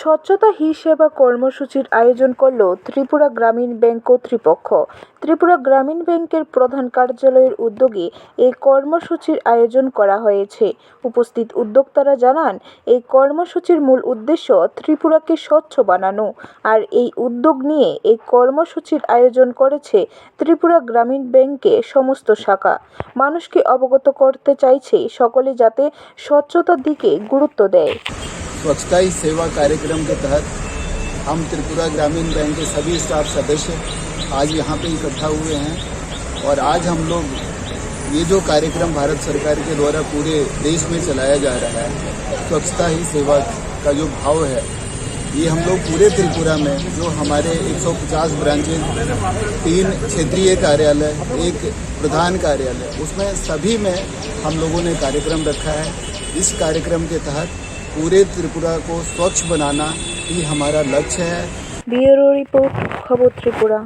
স্বচ্ছতা হি সেবা কর্মসূচির আয়োজন করল ত্রিপুরা গ্রামীণ ব্যাংক কর্তৃপক্ষ ত্রিপুরা গ্রামীণ ব্যাংকের প্রধান কার্যালয়ের উদ্যোগে এই কর্মসূচির আয়োজন করা হয়েছে। উপস্থিত উদ্যোক্তারা জানান, এই কর্মসূচির মূল উদ্দেশ্য ত্রিপুরাকে স্বচ্ছ বানানো আর এই উদ্যোগ নিয়ে এই কর্মসূচির আয়োজন করেছে ত্রিপুরা গ্রামীণ ব্যাংকে সমস্ত শাখা। মানুষকে অবগত করতে চাইছে সকলে যাতে স্বচ্ছতার দিকে গুরুত্ব দেয়। स्वच्छता ही सेवा कार्यक्रम के तहत हम त्रिपुरा ग्रामीण बैंक के सभी स्टाफ सदस्य आज यहाँ पे इकट्ठा हुए हैं और आज हम लोग ये जो कार्यक्रम भारत सरकार के द्वारा पूरे देश में चलाया जा रहा है, स्वच्छता ही सेवा का जो भाव है, ये हम लोग पूरे त्रिपुरा में, जो हमारे 150 ब्रांचेज, तीन क्षेत्रीय कार्यालय, एक प्रधान कार्यालय, उसमें सभी में हम लोगों ने कार्यक्रम रखा है। इस कार्यक्रम के तहत पूरे त्रिपुरा को स्वच्छ बनाना ही हमारा लक्ष्य है। ब्यूरो रिपोर्ट खबर त्रिपुरा।